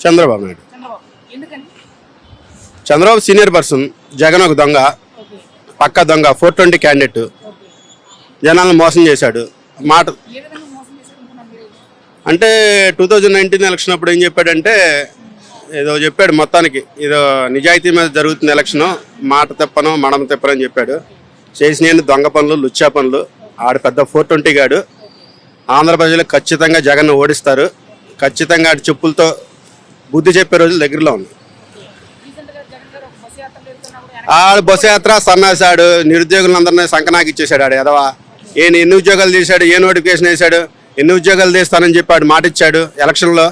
Chandrababu Naidu. Chandrababu. Senior person Jagan ఒక దొంగ పక్క దొంగ ఫోర్ ట్వంటీ క్యాండిడేట్ జనాలను మోసం చేశాడు. మాట అంటే టూ థౌజండ్ నైన్టీన్ ఎలక్షన్ అప్పుడు ఏం చెప్పాడంటే ఏదో చెప్పాడు మొత్తానికి. ఏదో నిజాయితీ మీద జరుగుతున్న ఎలక్షన్ మాట తెప్పను మడం తెప్పను అని చెప్పాడు. చేసిన దొంగ పనులు లుచ్చా పనులు. ఆడు పెద్ద ఫోర్ ట్వంటీ గాడు. ఆంధ్రప్రదేశ్లో ఖచ్చితంగా జగన్ ఓడిస్తారు. ఖచ్చితంగా ఆడి చెప్పులతో బుద్ధి చెప్పే రోజులు దగ్గరలో ఉంది రీసెంట్ యాత్ర వెళ్తున్నప్పుడు ఆడు బస్సు యాత్ర సన్నాసాడు నిరుద్యోగులందరినీ సంకనాకి ఇచ్చేసాడు ఆడు ఎదవా ఏ ఎన్ని ఉద్యోగాలు తీశాడు ఏ నోటిఫికేషన్ వేశాడు ఎన్ని ఉద్యోగాలు తీస్తానని చెప్పాడు మాట ఇచ్చాడు ఎలక్షన్లో.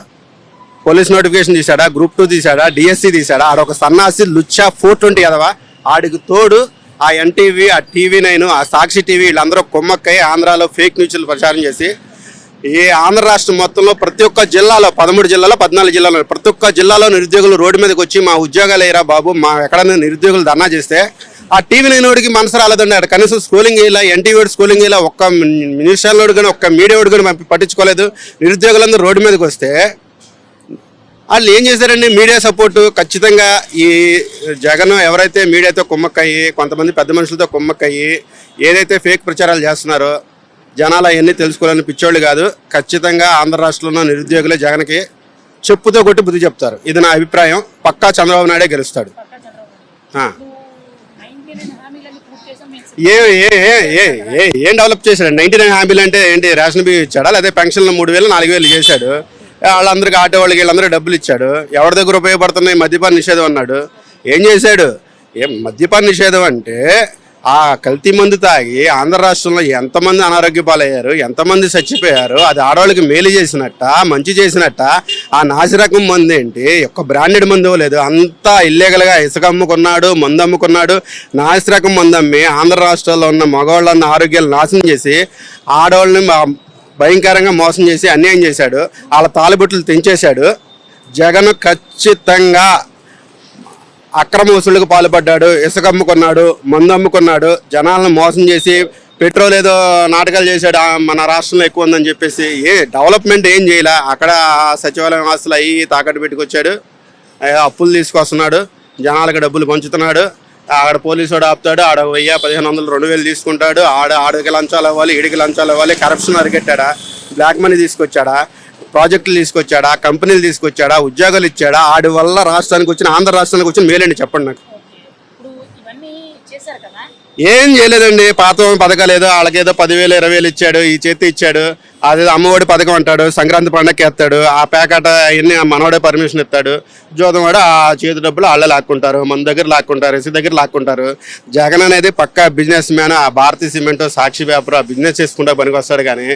పోలీస్ నోటిఫికేషన్ తీశాడా గ్రూప్ టూ తీశాడా డిఎస్సి తీశాడా ఆడొక సన్నాసి లుచ్చా ఫోర్ ట్వంటీ ఎదవా ఆడికి తోడు ఆ ఎన్టీవీ ఆ టీవీ నైన్ ఆ సాక్షి టీవీ వీళ్ళందరూ కొమ్మక్కై ఆంధ్రాలో ఫేక్ న్యూస్లు ప్రచారం చేసి ఈ ఆంధ్ర రాష్ట్రం మొత్తంలో ప్రతి ఒక్క జిల్లాలో పదమూడు జిల్లాలో పద్నాలుగు జిల్లాలో ప్రతి ఒక్క జిల్లాలో నిరుద్యోగులు రోడ్డు మీదకి వచ్చి మా ఉద్యోగాలు ఏరా బాబు? మా ఎక్కడైనా నిరుద్యోగులు ధర్నా చేస్తే ఆ టీవీ లేనివాడికి మనసు రాలేదండి. అక్కడ కనీసం స్కూలింగ్ ఇలా ఎన్టీవీ స్కూలింగ్ ఇలా ఒక్క మినిస్టర్లోడు కానీ ఒక్క మీడియా కానీ పట్టించుకోలేదు. నిరుద్యోగులందరూ రోడ్డు మీదకి వస్తే వాళ్ళు ఏం చేశారండి? మీడియా సపోర్టు ఖచ్చితంగా ఈ జగన్ ఎవరైతే మీడియాతో కుమ్మక్కయ్యి కొంతమంది పెద్ద మనుషులతో కుమ్మక్కయ్యి ఏదైతే ఫేక్ ప్రచారాలు చేస్తున్నారో జనాలు అవన్నీ తెలుసుకోవాలని పిచ్చోళ్ళు కాదు. ఖచ్చితంగా ఆంధ్ర రాష్ట్రంలో నిరుద్యోగులే జగన్కి చెప్పుతో కొట్టి బుద్ధి చెప్తారు. ఇది నా అభిప్రాయం. పక్కా చంద్రబాబు నాయుడే గెలుస్తాడు. ఏ ఏ ఏ ఏ ఏం డెవలప్ చేశాడు? నైన్టీ నైన్ హామీలు అంటే ఏంటి? రేషన్ బియ్యం ఇచ్చాడా? లేదా పెన్షన్లు మూడు వేలు నాలుగు వేలు చేశాడు. వాళ్ళందరికీ ఆటో వాళ్ళకి వీళ్ళందరూ డబ్బులు ఇచ్చాడు. ఎవరి దగ్గర ఉపయోగపడుతున్నాయి? మద్యపాన నిషేధం అన్నాడు. ఏం చేశాడు? ఏం మద్యపాన నిషేధం అంటే ఆ కల్తీ మందు తాగి ఆంధ్ర రాష్ట్రంలో ఎంతమంది అనారోగ్య పాలయ్యారు ఎంతమంది చచ్చిపోయారు అది ఆడవాళ్ళకి మేలు చేసినట్ట మంచి చేసినట్ట ఆ నాసిరకం మందు ఏంటి? ఒక్క బ్రాండెడ్ మందు లేదు. అంతా ఇల్లీగల్గా ఇసుక అమ్ముకున్నాడు మందు అమ్ముకున్నాడు. నాసిరకం మందు అమ్మి ఆంధ్ర రాష్ట్రాల్లో ఉన్న మగవాళ్ళన్న ఆరోగ్యాలు నాశనం చేసి ఆడవాళ్ళని భయంకరంగా మోసం చేసి అన్యాయం చేశాడు. వాళ్ళ తాలిబుట్లు తెంచేశాడు. జగన్ ఖచ్చితంగా అక్రమ వసూళ్ళకు పాల్పడ్డాడు ఇసుక అమ్ముకున్నాడు మందు అమ్ముకున్నాడు జనాలను మోసం చేసి పెట్రోల్ ఏదో నాటకాలు చేశాడు మన రాష్ట్రంలో ఎక్కువ ఉందని చెప్పేసి ఏ డెవలప్మెంట్ ఏం చేయలే. అక్కడ సచివాలయం ఆస్తులు అయ్యి తాకట్టు పెట్టుకొచ్చాడు. అప్పులు తీసుకొస్తున్నాడు జనాలకు డబ్బులు పంచుతున్నాడు. ఆడ పోలీసు వాడు ఆపుతాడు ఆడ వెయ్యి పదిహేను వందలు రెండు వేలు తీసుకుంటాడు. ఆడ ఆడకి లంచాలు అవ్వాలి ఈడికి లంచాలు అవ్వాలి కరప్షన్ అరికెట్టాడా బ్లాక్ మనీ తీసుకొచ్చాడా ప్రాజెక్టులు తీసుకొచ్చాడా కంపెనీలు తీసుకొచ్చాడా ఉద్యోగాలు ఇచ్చాడా ఆడి వల్ల రాష్ట్రానికి వచ్చిన ఆంధ్ర రాష్ట్రానికి వచ్చిన మేలండి చెప్పండి నాకు ఓకే ఇప్పుడు ఇవన్నీ చేశారు కదా ఏం చేయలేదండి పాత పథకాలు ఏదో వాళ్ళకేదో పదివేలు ఇరవై వేలు ఇచ్చాడు ఈ చేతి ఇచ్చాడు అది అమ్మఒడి పథకం అంటాడు సంక్రాంతి పండగకి వేస్తాడు ఆ ప్యాకెట్ అవన్నీ మనవాడే పర్మిషన్ ఇస్తాడు జోదం వాడు ఆ చేతి డబ్బులు వాళ్ళే లాక్కుంటారు మన దగ్గర లాక్కుంటారు ఇసి దగ్గర లాక్కుంటారు. జగన్ అనేది పక్కా బిజినెస్ మ్యాన్ ఆ భారతీయ సిమెంట్ సాక్షి పేపర్ ఆ బిజినెస్ చేసుకుంటే పనికి వస్తాడు కానీ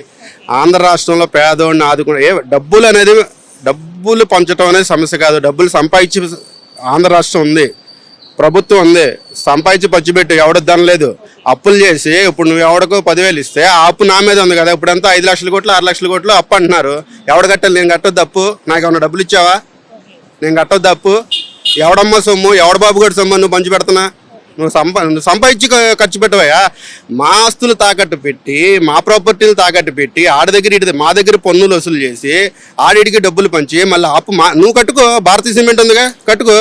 ఆంధ్ర రాష్ట్రంలో పేదోడిని ఆదుకునే ఏ డబ్బులు అనేది డబ్బులు పంచడం అనేది సమస్య కాదు డబ్బులు సంపాదించి ఆంధ్ర రాష్ట్రం ఉంది. ప్రభుత్వం ఉంది. సంపాదించి పచ్చిపెట్టు ఎవడొద్దని లేదు. అప్పులు చేసి ఇప్పుడు నువ్వు ఎవడికో పదివేలు ఇస్తే ఆ అప్పు నా మీద ఉంది కదా ఇప్పుడంతా ఐదు లక్షల కోట్లు ఆరు లక్షల కోట్లు అప్పు అంటున్నారు. ఎవడు కట్టాలి నేను కట్టొద్దు అప్పు? నాకు ఏమన్నా డబ్బులు ఇచ్చావా? నేను కట్టొద్దు అప్పు. ఎవడమ్మ సొమ్ము? ఎవడ బాబు గడి సొమ్ము నువ్వు పంచి పెడుతున్నా? నువ్వు సంపా నువ్వు సంపాదించి ఖర్చు పెట్టవయ్యా. మా ఆస్తులు తాకట్టు పెట్టి మా ప్రాపర్టీలు తాకట్టు పెట్టి ఆడి దగ్గర ఇటు మా దగ్గర పన్నులు వసూలు చేసి ఆడిడికి డబ్బులు పంచి మళ్ళీ అప్పు మా నువ్వు కట్టుకో భారతీయ సిమెంట్ ఉందిగా కట్టుకో.